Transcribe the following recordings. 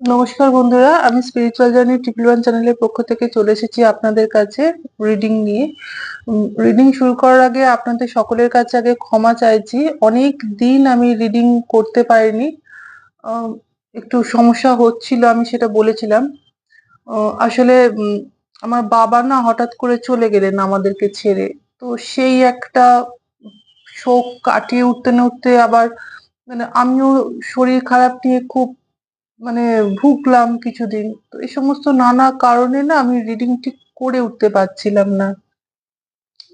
নমস্কার বন্ধুরা, আমি স্পিরিচুয়াল জার্নি ট্রিপল ওয়ান চ্যানেলের পক্ষ থেকে চলে এসেছি আপনাদের কাছে রিডিং নিয়ে। রিডিং শুরু করার আগে আপনাদের সকলের কাছে আগে ক্ষমা চাইছি। অনেক দিন আমি রিডিং করতে পারিনি। একটু সমস্যা হচ্ছিল আমি সেটা বলেছিলাম। আসলে আমার বাবা না হঠাৎ করে চলে গেলেন আমাদেরকে ছেড়ে। তো সেই একটা শোক কাটিয়ে উঠতে না উঠতে আবার মানে আমিও শরীর খারাপ নিয়ে খুব মানে ভুগলাম কিছুদিন। তো এই সমস্ত নানা কারণে না আমি রিডিং ঠিক করে উঠতে পারছিলাম না।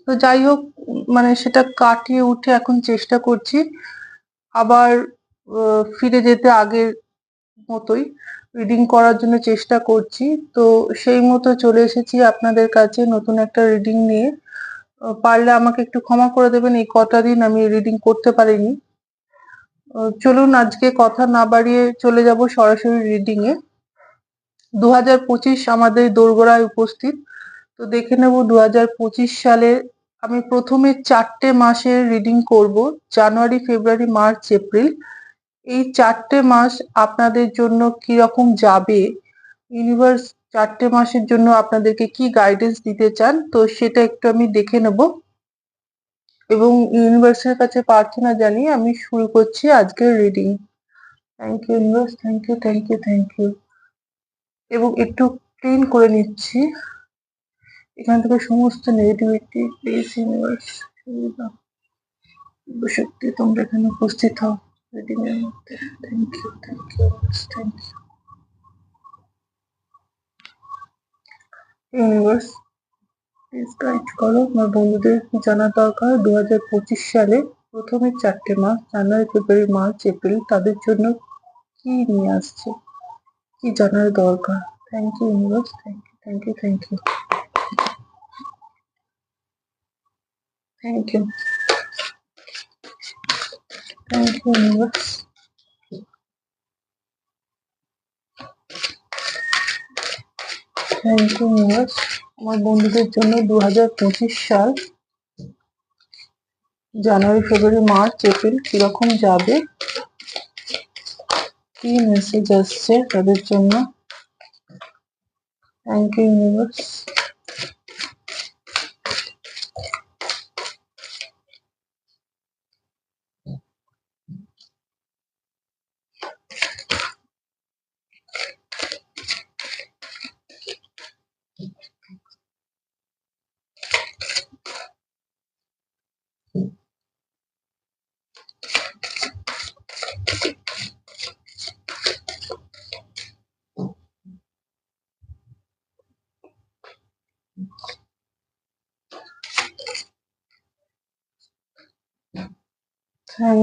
তো যাই হোক মানে সেটা কাটিয়ে উঠে এখন চেষ্টা করছি। আবার ফিরে যেতে আগের মতোই রিডিং করার জন্য চেষ্টা করছি। তো সেই মতো চলে এসেছি আপনাদের কাছে নতুন একটা রিডিং নিয়ে। পারলে আমাকে একটু ক্ষমা করে দেবেন, এই কটা দিন আমি রিডিং করতে পারিনি। চলুন আজকে কথা না বাড়িয়ে চলে যাব সরাসরি রিডিং এ। দু হাজার পঁচিশ আমাদের দোরগোড়ায় উপস্থিত। তো দেখে নেব দু হাজার পঁচিশ সালে আমি প্রথমে চারটে মাসের রিডিং করব, জানুয়ারি, ফেব্রুয়ারি, মার্চ, এপ্রিল। এই চারটে মাস আপনাদের জন্য কি রকম যাবে? ইউনিভার্স, চারটে মাসের জন্য আপনাদেরকে কি গাইডেন্স দিতে চান? তো সেটা একটু আমি দেখে নেব। এবং ইউনিভার্সের কাছে প্রার্থনা জানিয়ে আমি শুরু করছি আজকের reading thank you universe thank you thank you thank you এবং একটু ক্লিন করে নিচ্ছি। এখান থেকে সমস্ত নেগেটিভিটি প্লিজ ইউনিভার্স সত্যি তোমরা এখানে উপস্থিত হও রিডিং এর মধ্যে। Thank you thank you thank you universe guide করো। আমার বন্ধুদের কি জানা দরকার। দু পঁচিশ সালে প্রথমে চারটে মাস, জানুয়ারি, ফেব্রুয়ারি, মার্চ, এপ্রিল তাদের জন্য কি নিয়ে আসছে? কি জানার দরকার? Thank you universe thank you thank you thank you thank you thank you universe thank you universe আমার বন্ধুদের জন্য দু হাজার পঁচিশ সাল জানুয়ারি, ফেব্রুয়ারি, মার্চ, এপ্রিল কীরকম যাবে? কি মেসেজ আসছে তাদের জন্য? Thank you universe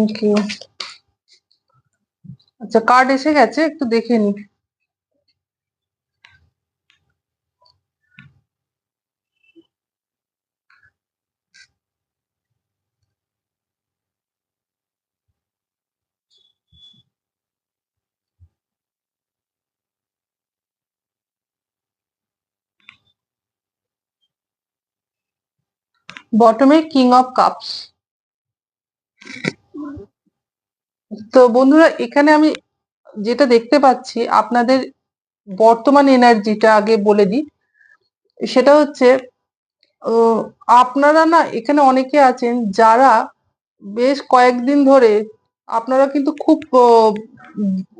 thank you আচ্ছা কার্ড এসে গেছে? একটু দেখে নি। বটমে কিং অফ কাপস তো বন্ধুরা, এখানে আমি যেটা দেখতে পাচ্ছি, আপনাদের বর্তমান এনার্জিটা আগে বলে দিই। সেটা হচ্ছে আপনারা না এখানে অনেকে আছেন যারা বেশ কয়েকদিন ধরে আপনারা কিন্তু খুব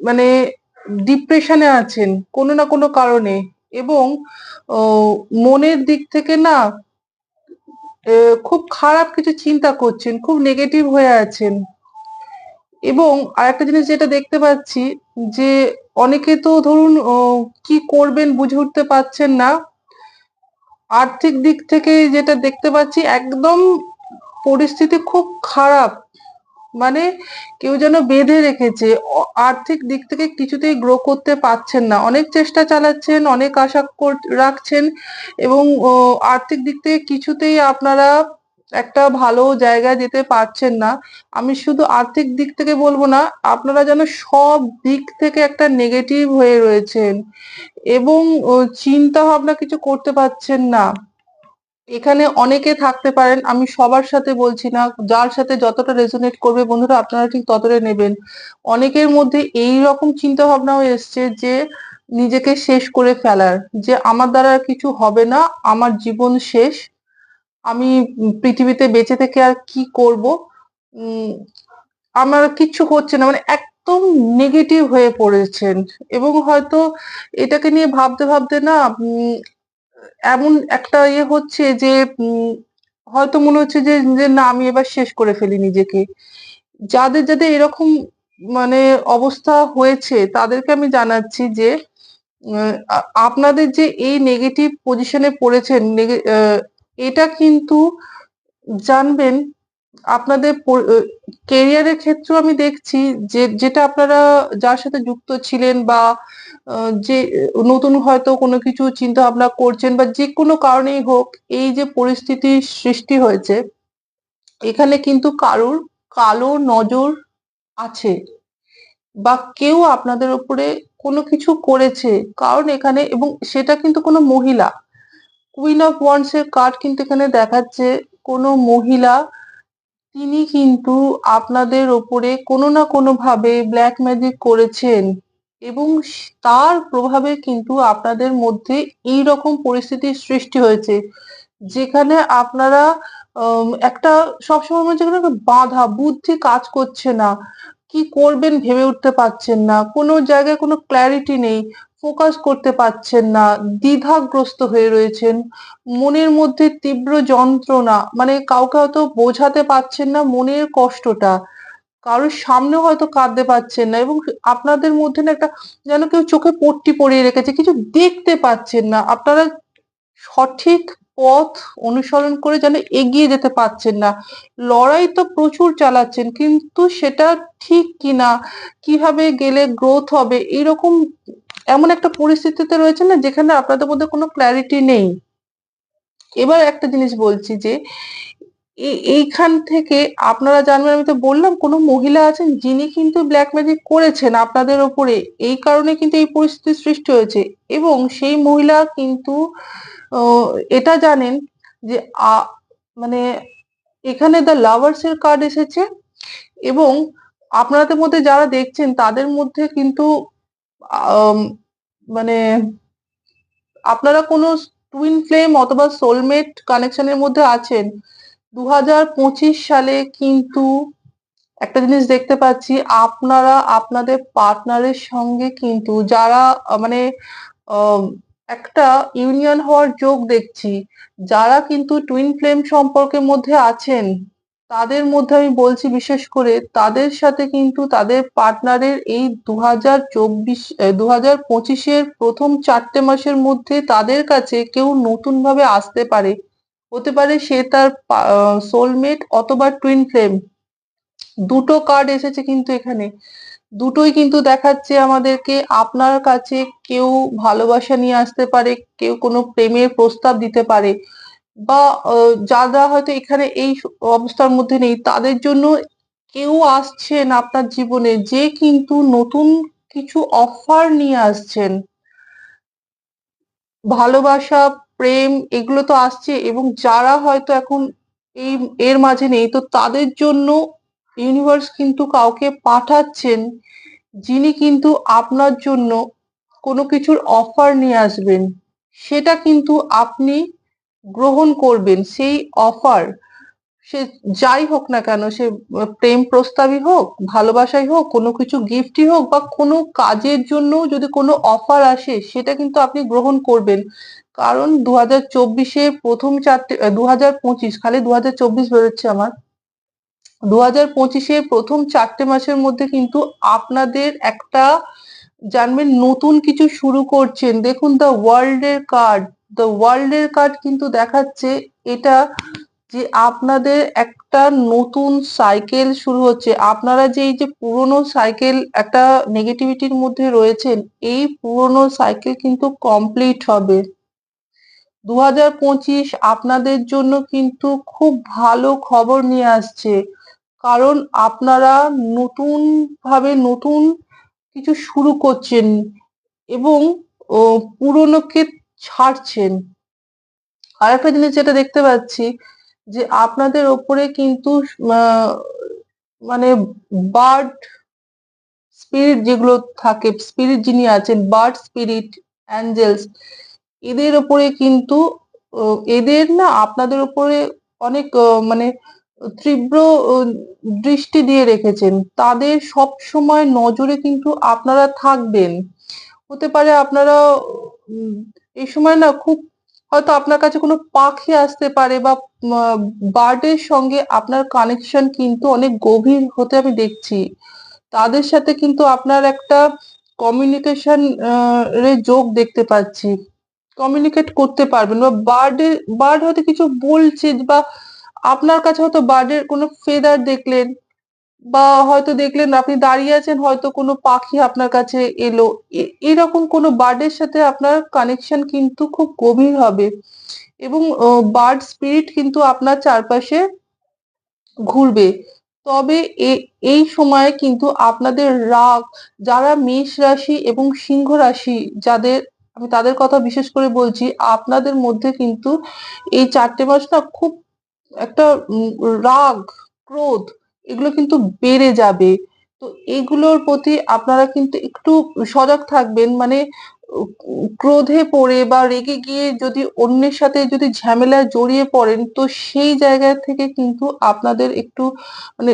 মানে ডিপ্রেশনে আছেন কোনো না কোনো কারণে এবং মনের দিক থেকে না খুব খারাপ কিছু চিন্তা করছেন, খুব নেগেটিভ হয়ে আছেন। এবং আরেকটা জিনিস যেটা দেখতে পাচ্ছি যে অনেকে তো ধরুন কি করবেন বুঝে উঠতে পারছেন না। আর্থিক দিক থেকে যেটা দেখতে পাচ্ছি, একদম পরিস্থিতি খুব খারাপ। মানে কেউ যেন বেঁধে রেখেছে। আর্থিক দিক থেকে কিছুতেই গ্রো করতে পারছেন না। অনেক চেষ্টা চালাচ্ছেন, অনেক আশা রাখছেন এবং আর্থিক দিক থেকে কিছুতেই আপনারা একটা ভালো জায়গায় যেতে পারছেন না। আমি শুধু আর্থিক দিক থেকে বলব না, আপনারা যেন সব দিক থেকে একটা নেগেটিভ হয়ে রয়েছেন এবং চিন্তা ভাবনা কিছু করতে পারছেন না। এখানে অনেকে থাকতে পারেন, আমি সবার সাথে বলছি না, যার সাথে যতটা রেজোনেট করবে বন্ধুরা, আপনারা ঠিক ততটাই নেবেন। অনেকের মধ্যে এই রকম চিন্তা ভাবনাও এসছে যে নিজেকে শেষ করে ফেলার, যে আমার দ্বারা কিছু হবে না, আমার জীবন শেষ আমি পৃথিবীতে বেঁচে থেকে আর কি করব? আমার কিচ্ছু হচ্ছে না মানে একদম নেগেটিভ হয়ে পড়েছেন। এবং হয়তো এটাকে নিয়ে ভাবতে ভাবতে না এমন একটা ইয়ে হচ্ছে যে হয়তো মনে হচ্ছে যে যে না, আমি এবার শেষ করে ফেলি নিজেকে। যাদের যাদের এরকম মানে অবস্থা হয়েছে, তাদেরকে আমি জানাচ্ছি যে আপনাদের যে এই নেগেটিভ পজিশনে পড়েছেন এটা কিন্তু জানবেন, আপনাদের কেরিয়ারের ক্ষেত্রেও আমি দেখছি যে, যেটা আপনারা যার সাথে যুক্ত ছিলেন বা যে, নতুন হয়তো কোনো কিছু চিন্তা ভাবনা করছেন বা যে কোনো কারণেই হোক, এই যে পরিস্থিতি সৃষ্টি হয়েছে, এখানে কিন্তু কারুর কালো নজর আছে বা কেউ আপনাদের উপরে কোনো কিছু করেছে। কারণ এখানে এবং সেটা কিন্তু কোনো মহিলা। কুইন অফ ওয়ান্ডস এর কার্ড কিন্তু এখানে দেখাচ্ছে কোনো মহিলা, তিনি কিন্তু আপনাদের ওপরে কোনো না কোনো ভাবে ব্ল্যাক ম্যাজিক করেছেন এবং তার প্রভাবে কিন্তু আপনাদের মধ্যে এই রকম পরিস্থিতির সৃষ্টি হয়েছে, যেখানে আপনারা একটা সবসময় মনে হচ্ছে একটা বাধা, বুদ্ধি কাজ করছে না, কি করবেন ভেবে উঠতে পারছেন না, কোনো জায়গায় কোনো ক্ল্যারিটি নেই ফোকাস করতে পারছেন না, দ্বিধাগ্রস্ত হয়ে রয়েছেন, মনের মধ্যে তীব্র যন্ত্রণা মানে কাউকে হয়তো বোঝাতে পারছেন না মনের কষ্টটা, কারোর সামনে হয়তো কাঁদতে পারছেন না এবং আপনাদের মধ্যে না একটা যেন কেউ চোখে পট্টি পরিয়ে রেখেছে, কিছু দেখতে পাচ্ছেন না, আপনারা সঠিক পথ অনুসরণ করে যেন এগিয়ে যেতে পারছেন না, লড়াই তো প্রচুর চালাচ্ছেন, কিন্তু সেটা ঠিক কিনা, কীভাবে গেলে গ্রোথ হবে, এরকম এমন একটা পরিস্থিতিতে রয়েছে না যেখানে আপনাদের মধ্যে কোনো ক্ল্যারিটি নেই। এবার একটা জিনিস বলছি যে এইখান থেকে আপনারা জানবেন, আমি তো বললাম কোনো মহিলা আছেন যিনি কিন্তু ব্ল্যাক ম্যাজিক করেছেন আপনাদের ওপরে। এই কারণে কিন্তু এই পরিস্থিতির সৃষ্টি হয়েছে। এবং সেই মহিলা কিন্তু এটা জানেন যে মানে এখানে দ্য লাভার্স এর কার্ড এসেছে। এবং আপনাদের মধ্যে যারা দেখছেন তাদের মধ্যে কিন্তু মানে আপনারা কোনো টুইন ফ্লেম অথবা সোলমেট কানেকশনের মধ্যে আছেন দু হাজার পঁচিশ সালে কিন্তু একটা জিনিস দেখতে পাচ্ছি, আপনারা আপনাদের পার্টনারের সঙ্গে কিন্তু যারা মানে একটা ইউনিয়ন হওয়ার যোগ দেখছি, যারা কিন্তু টুইন ফ্লেম সম্পর্কের মধ্যে আছেন তাদের মধ্যে আমি বলছি বিশেষ করে তাদের সাথে কিন্তু তাদের পার্টনারের এই দু হাজার চব্বিশ দু হাজার পঁচিশের প্রথম চারটে মাসের মধ্যে তাদের কাছে কেউ নতুন ভাবে আসতে পারে। হতে পারে সে তার সোলমেট অথবা টুইন ফ্লেম দুটো কার্ড এসেছে কিন্তু এখানে। দুটোই কিন্তু দেখাচ্ছে আমাদেরকে আপনার কাছে কেউ ভালোবাসা নিয়ে আসতে পারে, কেউ কোনো প্রেমের প্রস্তাব দিতে পারে। বা যারা হয়তো এখানে এই অবস্থার মধ্যে নেই, তাদের জন্য কেউ আসছেন আপনার জীবনে। যে কিন্তু নতুন কিছু অফার নিয়ে আসছেন। ভালোবাসা, প্রেম, এগুলো তো আসছে এবং যারা হয়তো এখন এই, এর মাঝে নেই, তো তাদের জন্য ইউনিভার্স কিন্তু কাউকে পাঠাচ্ছেন, যিনি কিন্তু আপনার জন্য কোনো কিছুর অফার নিয়ে আসবেন। সেটা কিন্তু আপনি গ্রহণ করবেন, সেই অফার সে যাই হোক না কেন, সে প্রেম প্রস্তাবই হোক, ভালোবাসাই হোক, কোনো কিছু গিফটই হোক বা কোনো কাজের জন্য যদি কোনো অফার আসে, সেটা কিন্তু আপনি গ্রহণ করবেন। কারণ দু হাজার চব্বিশে প্রথম চারটে দু হাজার পঁচিশ, খালি দু হাজার চব্বিশ বেরোচ্ছে আমার। দু হাজার পঁচিশে প্রথম চারটে মাসের মধ্যে কিন্তু আপনাদের একটা জানবেন, নতুন কিছু শুরু করছেন। দেখুন দ্য ওয়ার্ল্ড এর কার্ড দ্য ওয়ার্ল্ড এর কার্ড কিন্তু দেখাচ্ছে এটা যে আপনাদের একটা নতুন সাইকেল শুরু হচ্ছে। আপনারা যে এই যে পুরোনো সাইকেল একটা নেগেটিভিটির মধ্যে রয়েছেন, এই পুরোনো সাইকেল কিন্তু কমপ্লিট হবে। দু হাজার পঁচিশ আপনাদের জন্য কিন্তু খুব ভালো খবর নিয়ে আসছে। কারণ আপনারা নতুন ভাবে নতুন কিছু শুরু করছেন এবং পুরনোকে ছাড়ছেন। আর একটা জিনিস যেটা দেখতে পাচ্ছি, যে আপনাদের ওপরে কিন্তু মানে বার্ড স্পিরিট যেগুলো থাকে স্পিরিট যিনি আছেন বার্ড স্পিরিট অ্যাঞ্জেলস এদের ওপরে কিন্তু এদের না আপনাদের ওপরে অনেক মানে তীব্র দৃষ্টি দিয়ে রেখেছেন। তাদের সব সময় নজরে কিন্তু আপনারা থাকবেন। হতে পারে আপনারা এই সময় না খুব হয়তো আপনার কাছে কোনো পাখি আসতে পারে বা বার্ডের সঙ্গে আপনার কানেকশন কিন্তু অনেক গভীর হতে আমি দেখছি। তাদের সাথে কিন্তু আপনার একটা কমিউনিকেশন এর যোগ দেখতে পাচ্ছি। কমিউনিকেট করতে পারবেন বা বার্ডে, বার্ড হয়তো কিছু বলছে বা আপনার কাছে হয়তো বার্ডের কোনো ফেদার দেখলেন। বা হয়তো দেখলেন আপনি দাঁড়িয়ে আছেন, হয়তো কোনো পাখি আপনার কাছে এলো। এরকম কোনো বার্ডের সাথে আপনার কানেকশন কিন্তু খুব গভীর হবে। এবং বার্ড স্পিরিট কিন্তু আপনার চারপাশে ঘুরবে। তবে এই সময়ে কিন্তু আপনাদের রাগ, যারা মেষ রাশি এবং সিংহ রাশি, যাদের, আমি তাদের কথা বিশেষ করে বলছি, আপনাদের মধ্যে কিন্তু এই চারটে মাস না খুব একটা রাগ, ক্রোধ এগুলো কিন্তু বেড়ে যাবে। তো এগুলোর প্রতি আপনারা কিন্তু একটু সজাগ থাকবেন মানে ক্রোধে পড়ে বা রেগে গিয়ে যদি অন্যের সাথে যদি ঝামেলায় জড়িয়ে পড়েন, তো সেই জায়গা থেকে কিন্তু আপনাদের একটু মানে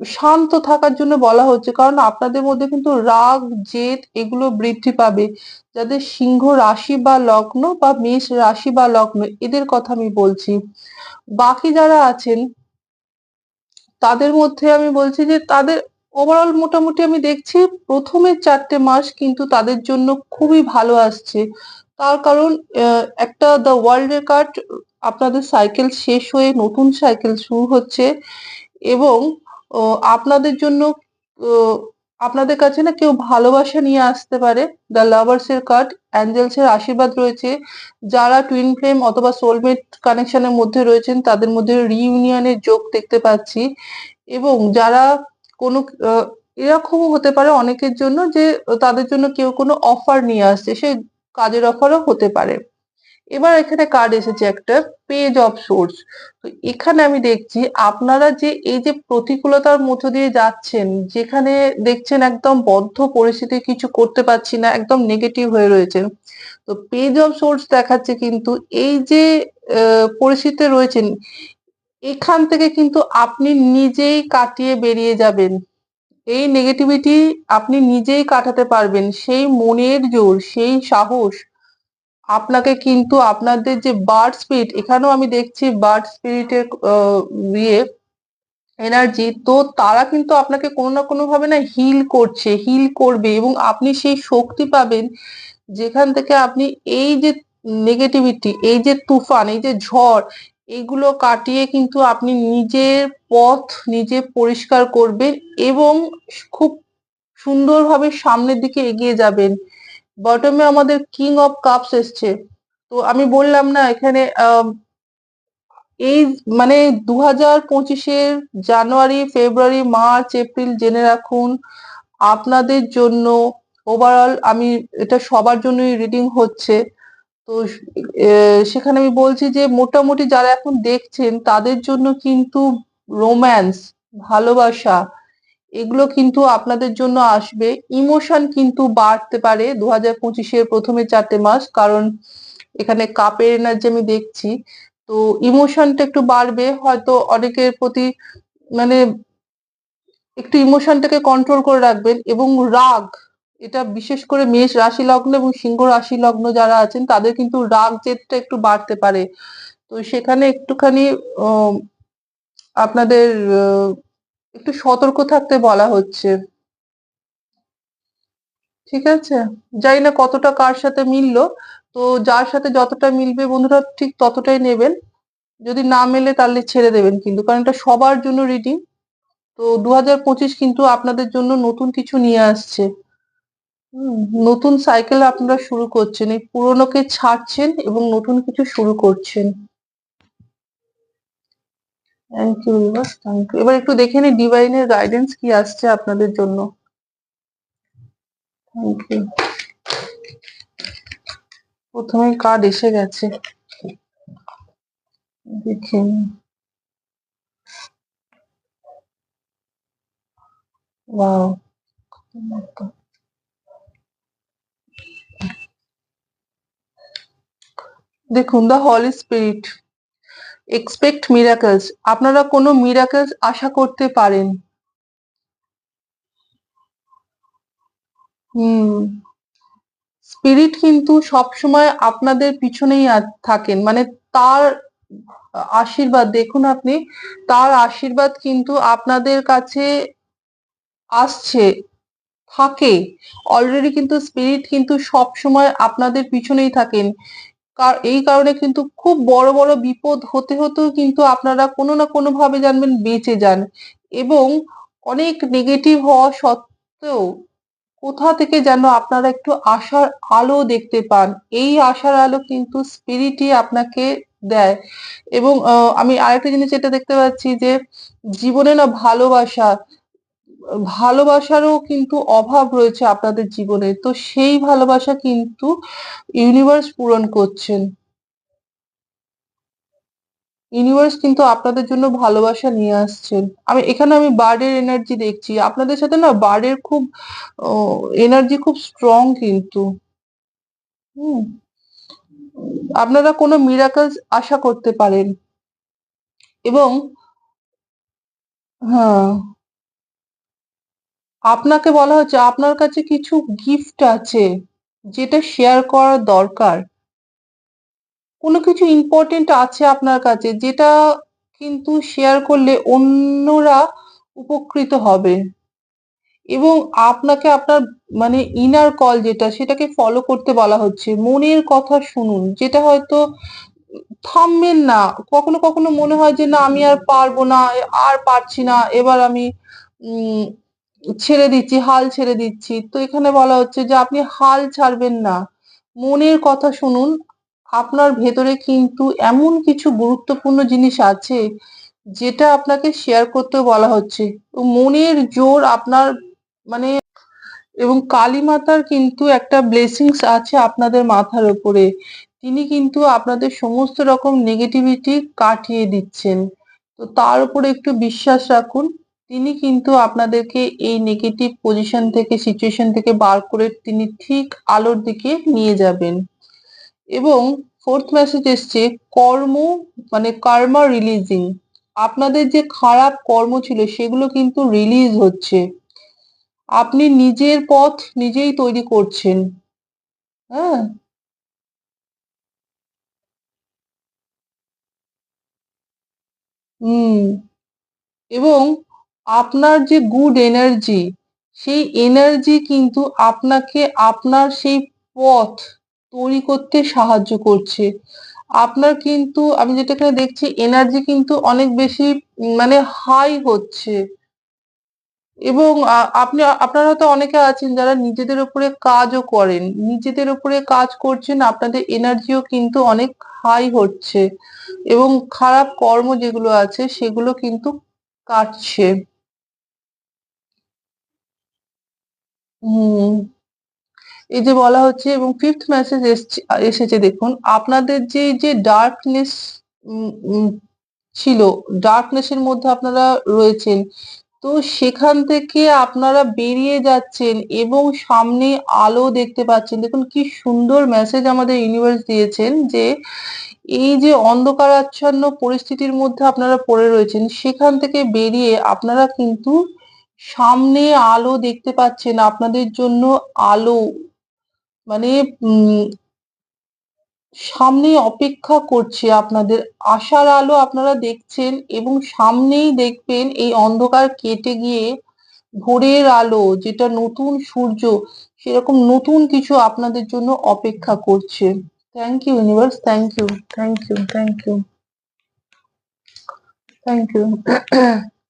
শান্ত থাকার জন্য বলা হচ্ছে। কারণ আপনাদের মধ্যে কিন্তু রাগ, জেদ এগুলো বৃদ্ধি পাবে। যাদের সিংহ রাশি বা লগ্ন বা মেষ রাশি বা লগ্ন, এদের কথা আমি বলছি। বাকি যারা আছেন তাদের মধ্যে আমি বলছি যে তাদের ওভারঅল মোটামুটি আমি দেখছি প্রথমে চারটে মাস কিন্তু তাদের জন্য খুবই ভালো আসছে। তার কারণ একটা দ্য ওয়ার্ল্ড রেকর্ড আপনাদের সাইকেল শেষ হয়ে নতুন সাইকেল শুরু হচ্ছে এবং আপনাদের জন্য আপনাদের কাছে না কেউ ভালোবাসা নিয়ে আসতে পারে। দ্য লাভার্স এর কার্ড অ্যাঞ্জেলস এর আশীর্বাদ রয়েছে। যারা টুইন ফ্লেম অথবা সোলমেট কানেকশনের মধ্যে রয়েছেন, তাদের মধ্যে রিইউনিয়নের যোগ দেখতে পাচ্ছি। এবং যারা কোনো এরকমও হতে পারে অনেকের জন্য যে তাদের জন্য কেউ কোনো অফার নিয়ে আসছে সে কাজের অফারও হতে পারে। এবার এখানে কার্ড এসেছে একটা পেজ অফ সোর্স তো এখানে আমি দেখছি আপনারা যে এই যে প্রতিকূলতার মধ্য দিয়ে যাচ্ছেন, যেখানে দেখছেন একদম বদ্ধ পরিস্থিতি, কিছু করতে পারছি না, একদম নেগেটিভ হয়ে রয়েছেন। তো পেজ অফ সোর্স দেখাচ্ছে কিন্তু এই যে পরিস্থিতিতে রয়েছেন, এখান থেকে কিন্তু আপনি নিজেই কাটিয়ে বেরিয়ে যাবেন। এই নেগেটিভিটি আপনি নিজেই কাটাতে পারবেন। সেই মনের জোর, সেই সাহস আপনাকে কিন্তু আপনাদের যে বার্ড স্পিরিট এখানেও আমি দেখছি বার্ড স্পিরিটের ইয়ে এনার্জি তো তারা কিন্তু আপনাকে কোনো না কোনো ভাবে না হিল করছে হিল করবে এবং আপনি সেই শক্তি পাবেন যেখান থেকে আপনি এই যে নেগেটিভিটি এই যে তুফান, এই যে ঝড়, এগুলো কাটিয়ে কিন্তু আপনি নিজের পথ নিজে পরিষ্কার করবেন এবং খুব সুন্দরভাবে সামনের দিকে এগিয়ে যাবেন। বটমে আমাদের কিং অফ কাপস এসছে। তো আমি বললাম না, এখানে এই মানে দু হাজার পঁচিশের জানুয়ারি, ফেব্রুয়ারি, মার্চ, এপ্রিল জেনে রাখুন, আপনাদের জন্য ওভারঅল আমি, এটা সবার জন্যই রিডিং হচ্ছে। তো সেখানে আমি বলছি যে মোটামুটি যারা এখন দেখছেন, তাদের জন্য কিন্তু রোম্যান্স ভালোবাসা এগুলো কিন্তু আপনাদের জন্য আসবে। ইমোশন কিন্তু বাড়তে পারে দু হাজার পঁচিশের প্রথমে চারটে মাস, কারণ এখানে কাপের এনার্জি আমি দেখছি। তো ইমোশনটা একটু বাড়বে, হয়তো অনেকের প্রতি মানে একটু ইমোশনটাকে কন্ট্রোল করে রাখবেন এবং রাগ, এটা বিশেষ করে মেষ রাশি লগ্ন এবং সিংহ রাশি লগ্ন যারা আছেন, তাদের কিন্তু রাগ জেদটা একটু বাড়তে পারে। তো সেখানে একটুখানি আপনাদের একটু সতর্ক থাকতে বলা হচ্ছে। ঠিক আছে? জানি না কতটা কার সাথে মিললো। তো যার সাথে যতটা মিলবে বন্ধুরা ঠিক ততটাই নেবেন। যদি না মেলে তাহলে ছেড়ে দেবেন কিন্তু, কারণ এটা সবার জন্য রিডিং তো দু হাজার পঁচিশ কিন্তু আপনাদের জন্য নতুন কিছু নিয়ে আসছে। নতুন সাইকেল আপনারা শুরু করছেন। এই পুরোনোকে ছাড়ছেন এবং নতুন কিছু শুরু করছেন। থ্যাংক ইউ থ্যাংক ইউ এবার একটু দেখে নি ডিভাইনের গাইডেন্স কি আসছে আপনাদের জন্য। থ্যাংক ইউ প্রথমে কার্ড এসে গেছে। দেখে। ওয়াও দেখুন the holy spirit expect miracles আপনারা কোনো মিরাকলস আশা করতে পারেন। হুম। স্পিরিট কিন্তু সবসময় আপনাদের পিছনেই থাকেন। মানে তার আশীর্বাদ, দেখুন আপনি, তার আশীর্বাদ কিন্তু আপনাদের কাছে আসছে, থাকে। অলরেডি কিন্তু স্পিরিট কিন্তু সব সময় আপনাদের পিছনেই থাকেন। এই কারণে কিন্তু খুব বড় বড় বিপদ হতে হতেও কিন্তু আপনারা কোনো না কোনো ভাবে জানবেন বেঁচে যান। এবং অনেক নেগেটিভ হওয়া সত্ত্বেও কোথা থেকে যেন আপনারা একটু আশার আলো দেখতে পান, এই আশার আলো কিন্তু স্পিরিটই আপনাকে দেয়। এবং আমি আরেকটা জিনিস যেটা দেখতে পাচ্ছি যে, জীবনে না ভালোবাসা ভালোবাসারও কিন্তু অভাব রয়েছে আপনাদের জীবনে। তো সেই ভালোবাসা কিন্তু ইউনিভার্স পূরণ করছেন। ইউনিভার্স কিন্তু আপনাদের জন্য ভালোবাসা নিয়ে আসছেন। আমি, এখানে আমি বার্ডের এনার্জি দেখছি। আপনাদের সাথে না বার্ডের খুব এনার্জি খুব স্ট্রং কিন্তু। হুম। আপনারা কোনো মিরাকলস আশা করতে পারেন। এবং হ্যাঁ। আপনাকে বলা হচ্ছে, আপনার কাছে কিছু গিফট আছে যেটা শেয়ার করার দরকার। কোনো কিছু ইম্পর্টেন্ট আছে আপনার কাছে যেটা কিন্তু শেয়ার করলে অন্যরা উপকৃত হবে। এবং আপনাকে আপনার মানে ইনার কল যেটা, সেটাকে ফলো করতে বলা হচ্ছে। মনের কথা শুনুন, যেটা হয়তো থামবেন না। কখনো কখনো মনে হয় যে, না, আমি আর পারব না, আর পারছি না। এবার আমি ছেড়ে দিচ্ছি, হাল ছেড়ে দিচ্ছি। তো এখানে বলা হচ্ছে যে আপনি হাল ছাড়বেন না। মনের কথা শুনুন, আপনার ভেতরে কিন্তু এমন কিছু গুরুত্বপূর্ণ জিনিস আছে যেটা আপনাকে শেয়ার করতে বলা হচ্ছে। মনের জোর আপনার মানে এবং কালী মাতার কিন্তু একটা ব্লেসিংস আছে আপনাদের মাথার উপরে। তিনি কিন্তু আপনাদের সমস্ত রকম নেগেটিভিটি কাটিয়ে দিচ্ছেন। তো তার উপরে একটু বিশ্বাস রাখুন। তিনি কিন্তু আপনাদেরকে এই নেগেটিভ পজিশন থেকে সিচুয়েশন থেকে বার করে তিনি ঠিক আলোর দিকে নিয়ে যাবেন। এবং ফোর্থ মেসেজ এসছে, কর্ম মানে কার্মা রিলিজিং আপনাদের যে খারাপ কর্ম ছিল সেগুলো কিন্তু রিলিজ হচ্ছে। আপনি নিজের পথ নিজেই তৈরি করছেন। হ্যাঁ? হুম। এবং আপনার যে গুড এনার্জি সেই এনার্জি কিন্তু আপনাকে আপনার সেই পথ তৈরি করতে সাহায্য করছে। আপনার কিন্তু, আমি যেটা এখানে দেখছি এনার্জি কিন্তু অনেক বেশি মানে হাই হচ্ছে। এবং আপনি, আপনারা হয়তো অনেকে আছেন যারা নিজেদের উপরে কাজও করেন। নিজেদের উপরে কাজ করছেন, আপনাদের এনার্জিও কিন্তু অনেক হাই হচ্ছে। এবং খারাপ কর্ম যেগুলো আছে, সেগুলো কিন্তু কাটছে। হুম। এই যে বলা হচ্ছে এবং ফিফথ মেসেজ এসেছে দেখুন, আপনাদের যে যে ডার্কনেস ছিল ডার্কনেসের মধ্যে আপনারা রয়েছেন, তো সেখান থেকে আপনারা বেরিয়ে যাচ্ছেন এবং সামনে আলো দেখতে পাচ্ছেন। দেখুন, কি সুন্দর মেসেজ আমাদের ইউনিভার্স দিয়েছেন যে, এই যে অন্ধকারাচ্ছন্ন পরিস্থিতির মধ্যে আপনারা পড়ে রয়েছেন, সেখান থেকে বেরিয়ে আপনারা কিন্তু সামনে আলো দেখতে পাচ্ছেন আপনাদের জন্য আলো। মানে সামনে অপেক্ষা করছে আপনাদের। আশার আলো আপনারা দেখছেন এবং সামনেই দেখবেন এই অন্ধকার কেটে গিয়ে ভোরের আলো, যেটা নতুন সূর্য, সেরকম নতুন কিছু আপনাদের জন্য অপেক্ষা করছে। Thank you universe thank you thank you thank you thank you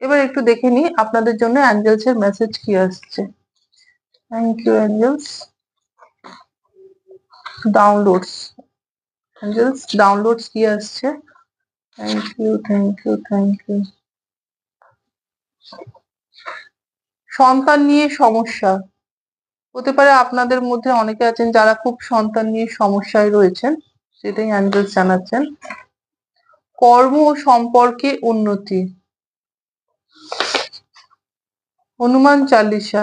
এবার একটু দেখে নিই আপনাদের জন্য অ্যাঞ্জেলস এর মেসেজ কি আসছে। Thank you angels downloads angels downloads কি আসছে? Thank you thank you thank you সন্তান নিয়ে সমস্যা। হতে পারে আপনাদের মধ্যে অনেকে আছেন যারা খুব সন্তান নিয়ে সমস্যায় রয়েছেন, সেটাই অ্যাঞ্জেলস জানাচ্ছেন। কর্ম ও সম্পর্কে উন্নতি। হনুমান চালিসা।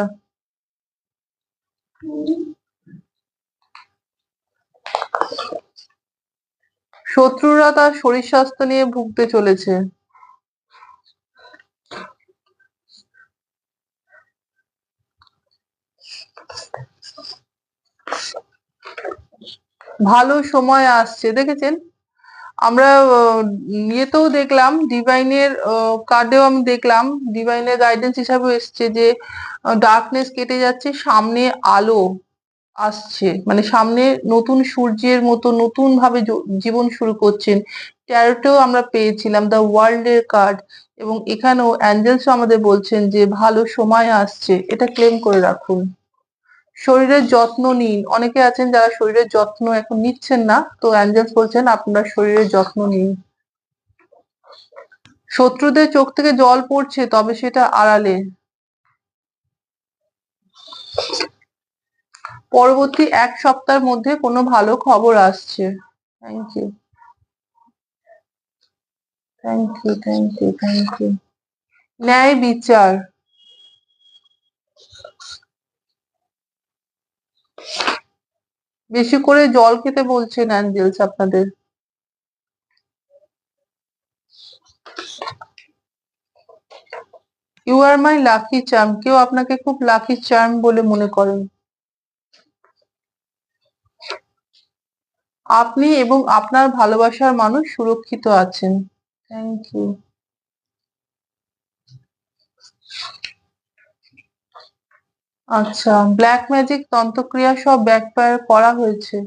শত্রুরা তার শরীর স্বাস্থ্য নিয়ে ভুগতে চলেছে। ভালো সময় আসছে দেখেছেন? আমরা ইয়েতেও দেখলাম ডিভাইনের কার্ডেও আমি দেখলাম ডিভাইনের গাইডেন্স হিসাবে এসছে যে ডার্কনেস কেটে যাচ্ছে, সামনে আলো আসছে। মানে সামনে নতুন সূর্যের মতো নতুন ভাবে জীবন শুরু করছেন। ট্যারোটেও আমরা পেয়েছিলাম দ্য ওয়ার্ল্ড এর কার্ড এবং এখানেও অ্যাঞ্জেলসও আমাদের বলছেন যে, ভালো সময় আসছে। এটা ক্লেম করে রাখুন। শরীরের যত্ন নিন। অনেকে আছেন যারা শরীরের যত্ন এখন নিচ্ছেন না। তো অ্যাঞ্জেলস বলছেন, আপনারা শরীরের যত্ন নিন। শত্রুদের চোখ থেকে জল পড়ছে, তবে সেটা আড়ালে। পরবর্তী এক সপ্তাহের মধ্যে কোনো ভালো খবর আসছে। Thank you thank you thank you thank you ন্যায় বিচার। বেশি করে জল খেতে বলছেন অ্যাঞ্জেলস আপনাদের। You are my lucky charm কেউ আপনাকে খুব লাকি চার্ম বলে মনে করেন। আপনি এবং আপনার ভালোবাসার মানুষ সুরক্ষিত আছেন। থ্যাংক ইউ আচ্ছা ব্ল্যাক ম্যাজিক তন্ত্রক্রিয়া সব ব্যাকফায়ার করা হয়েছে।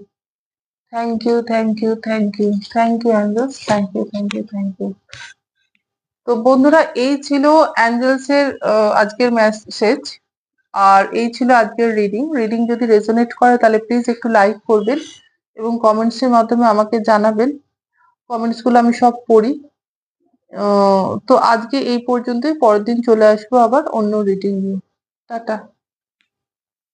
Thank you thank you thank you thank you angels thank you thank you thank you তো বন্ধুরা, এই ছিল অ্যাঞ্জেলস এর আজকের মেসেজ আর এই ছিল আজকের রিডিং রিডিং যদি রেজোনেট করে, তাহলে প্লিজ একটু লাইক করবেন এবং কমেন্টস এর মাধ্যমে আমাকে জানাবেন। কমেন্টসগুলো আমি সব পড়ি। তো আজকে এই পর্যন্তই। পরের দিন চলে আসব আবার অন্য রিডিং নিয়ে। টাটা।